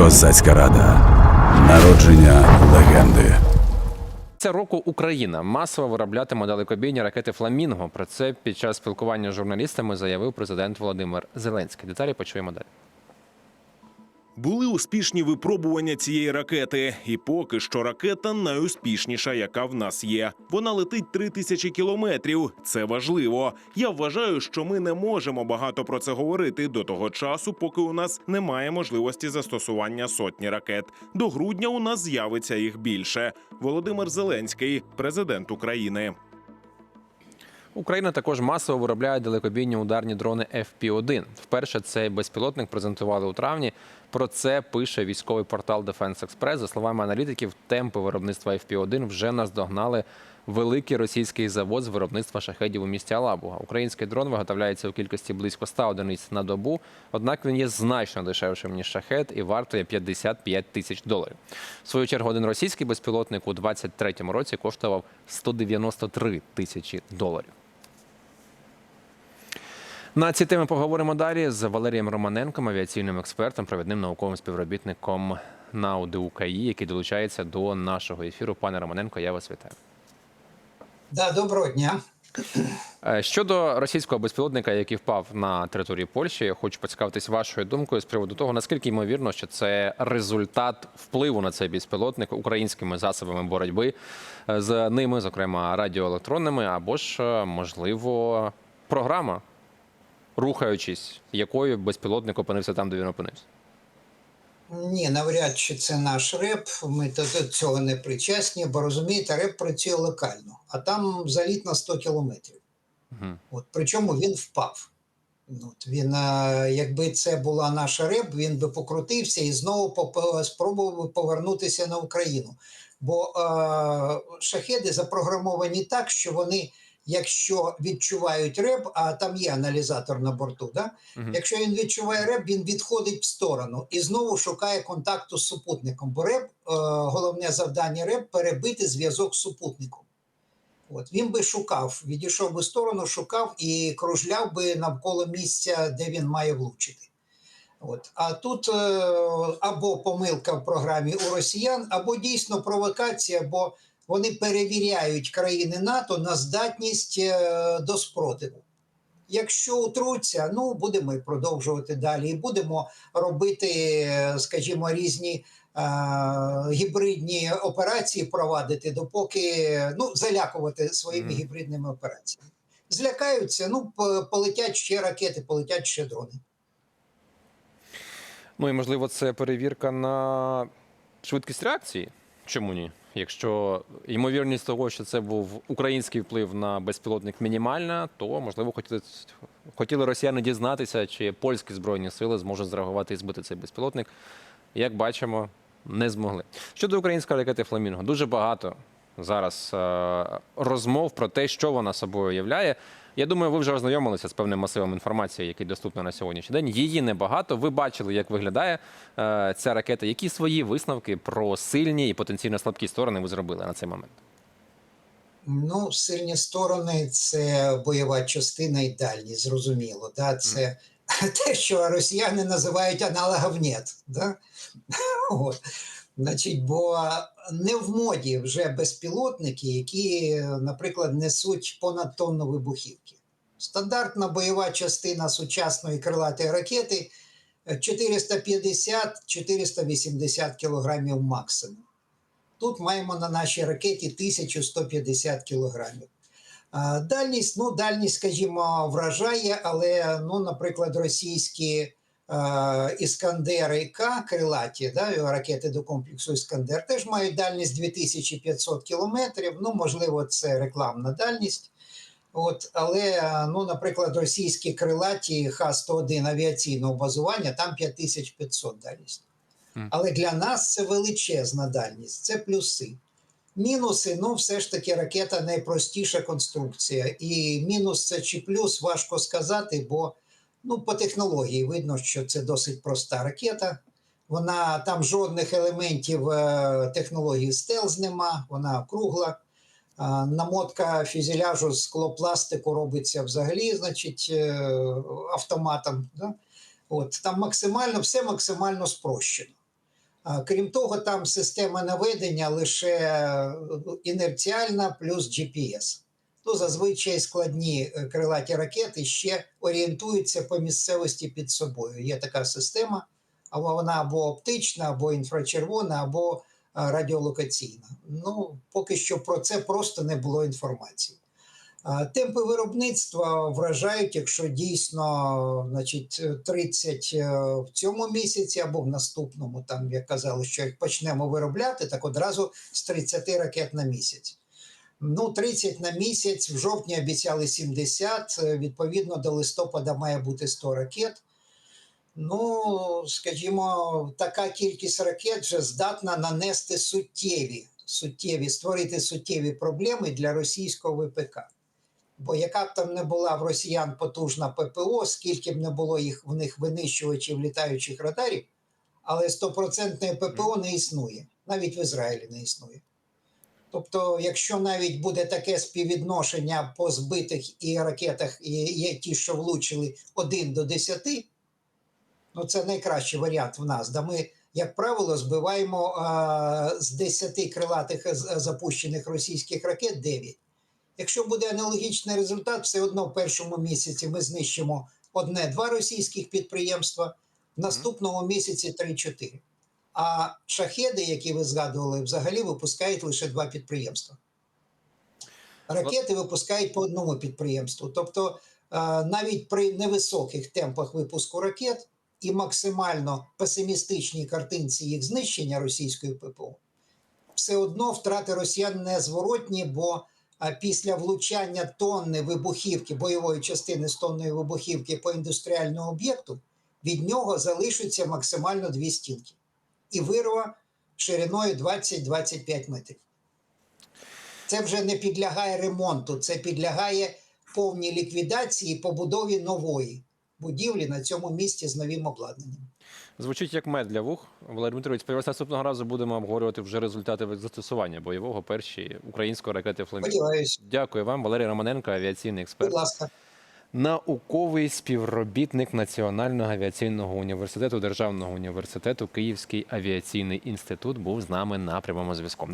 Козацька рада. Народження легенди. Ця року Україна масово вироблятиме далекобійні ракети Фламінго. Про це під час спілкування з журналістами заявив президент Володимир Зеленський. Деталі почуємо далі. Були успішні випробування цієї ракети, і поки що ракета найуспішніша, яка в нас є. Вона летить три тисячі кілометрів. Це важливо. Я вважаю, що ми не можемо багато про це говорити до того часу, поки у нас немає можливості застосування сотні ракет. До грудня у нас з'явиться їх більше. Володимир Зеленський, президент України. Україна також масово виробляє далекобійні ударні дрони FP-1. Вперше цей безпілотник презентували у травні. Про це пише військовий портал Defense Express. За словами аналітиків, темпи виробництва FP-1 вже наздогнали великий російський завод з виробництва шахедів у місті Алабуга. Український дрон виготовляється у кількості близько 100 одиниць на добу. Однак він є значно дешевшим ніж шахет і вартує 55 тисяч доларів. В свою чергу один російський безпілотник у 2023 році коштував 193 тисячі доларів. На ці теми поговоримо далі з Валерієм Романенком, авіаційним експертом, провідним науковим співробітником НАУ ДУКАІ, який долучається до нашого ефіру. Пане Романенко, я вас вітаю. Да, доброго дня. Е, Щодо російського безпілотника, який впав на території Польщі, я хочу поцікавитись вашою думкою з приводу того, наскільки ймовірно, що це результат впливу на цей безпілотник українськими засобами боротьби е, з ними, зокрема радіоелектронними, або ж е, можливо програма, рухаючись, якою безпілотник опинився там, де він опинився. Ні, навряд чи це наш реп. Ми до цього не причасні, бо розумієте, реп працює локально, а там заліт на 100 кілометрів. Мгм. От причому він впав. От він, е, якби це була наша реп, він би покрутився і знову спробував би повернутися на Україну. Бо е, шахеди запрограмовані так, що вони, якщо відчувають реп, а там є аналізатор на борту, да? Мгм. якщо він відчуває реп, він відходить в сторону і знову шукає контакту з супутником. Бо реп, е, головне завдання реп перебити зв'язок з супутником. От він би шукав, відійшов би в сторону, шукав і кружляв би навколо місця, де він має влучити. От. А тут е, або помилка в програмі у росіян, або дійсно провокація, бо вони перевіряють країни НАТО на здатність е, до спротиву. Якщо утруться, ну будемо продовжувати далі, і будемо робити, скажімо, різні е, гібридні операції провадити, допоки ну залякувати своїми Мгм. гібридними операціями. Злякаються, ну полетять ще ракети, полетять ще дрони. Ну і можливо, це перевірка на швидкість реакції. Чому ні? Якщо ймовірність того, що це був український вплив на безпілотник мінімальна, то можливо хотіли, хотіли росіяни дізнатися, чи польські збройні сили зможуть зреагувати і збити цей безпілотник. Як бачимо, не змогли. Щодо української ракети Фламінго, дуже багато зараз е, розмов про те, що вона собою являє. Я думаю, ви вже ознайомилися з певним масивом інформації, який доступний на сьогоднішній день. Її небагато. Ви бачили, як виглядає е, ця ракета. Які свої висновки про сильні і потенційно слабкі сторони ви зробили на цей момент? Ну, сильні сторони це бойова частина і дальність, зрозуміло. Да? Це те, що росіяни називають аналогов нет. Да? От. Значить, бо не в моді вже безпілотники, які, наприклад, несуть понад тонну вибухівки. Стандартна бойова частина сучасної крилатої ракети 450-480 кілограмів максимум. Тут маємо на нашій ракеті 1150 кілограмів. Дальність, ну, дальність, скажімо, вражає, але, ну, наприклад, російські Іскандери К крилаті, да, ракети до комплексу Іскандер, теж мають дальність 2500 кілометрів. Ну, можливо, це рекламна дальність. От, але, е, ну, наприклад, російські крилаті Х-101 авіаційного базування, там 5500 дальність. Але для нас це величезна дальність, це плюси. Мінуси, ну, все ж таки, ракета найпростіша конструкція. І мінус це чи плюс, важко сказати, бо ну, по технології видно, що це досить проста ракета. Вона там жодних елементів е, технології стелз нема, вона кругла. Намотка фюзеляжу з склопластику робиться взагалі, значить, е, автоматом. Да? От, там максимально, все максимально спрощено. Крім того, там система наведення лише е, інерціальна плюс GPS. Ну, зазвичай складні е, крилаті ракети ще орієнтуються по місцевості під собою. Є така система, або вона або оптична, або інфрачервона, або е, радіолокаційна. Ну, поки що про це просто не було інформації. Темпи виробництва вражають, якщо дійсно значить, 30 е, в цьому місяці або в наступному, там як казали, що як почнемо виробляти, так одразу з 30 ракет на місяць. Ну, 30 на місяць, в жовтні обіцяли 70, е, відповідно до листопада має бути 100 ракет. Ну, скажімо, така кількість ракет вже здатна нанести суттєві, суттєві, створити суттєві проблеми для російського ВПК. Бо яка б там не була в росіян потужна ППО, скільки б не було їх в них винищувачів літаючих радарів, але стопроцентної ППО не існує, навіть в Ізраїлі не існує. Тобто, якщо навіть буде таке співвідношення по збитих і ракетах, і є ті, що влучили 1 до 10, ну це найкращий варіант в нас. Да ми, як правило, збиваємо а, з 10 крилатих запущених російських ракет 9. Якщо буде аналогічний результат, все одно в першому місяці ми знищимо одне-два російських підприємства, в наступному місяці 3-4. А шахеди, які ви згадували, взагалі випускають лише два підприємства. Ракети випускають по одному підприємству. Тобто, е, навіть при невисоких темпах випуску ракет і максимально песимістичній картинці їх знищення російської ППО, все одно втрати росіян незворотні, бо після влучання тонни вибухівки, бойової частини з тонної вибухівки по індустріальному об'єкту, від нього залишаться максимально дві стінки. І вирва шириною 20-25 метрів. Це вже не підлягає ремонту, це підлягає повній ліквідації і побудові нової будівлі на цьому місці з новим обладнанням. Звучить як мед для вух. Валерій Дмитрович, сподіваюся, наступного разу будемо обговорювати вже результати застосування бойового першої української ракети. Сподіваюсь, Дякую вам, Валерій Романенко, авіаційний експерт. будь ласка. Науковий співробітник Національного авіаційного університету Державного університету Київський авіаційний інститут був з нами на прямому зв'язку.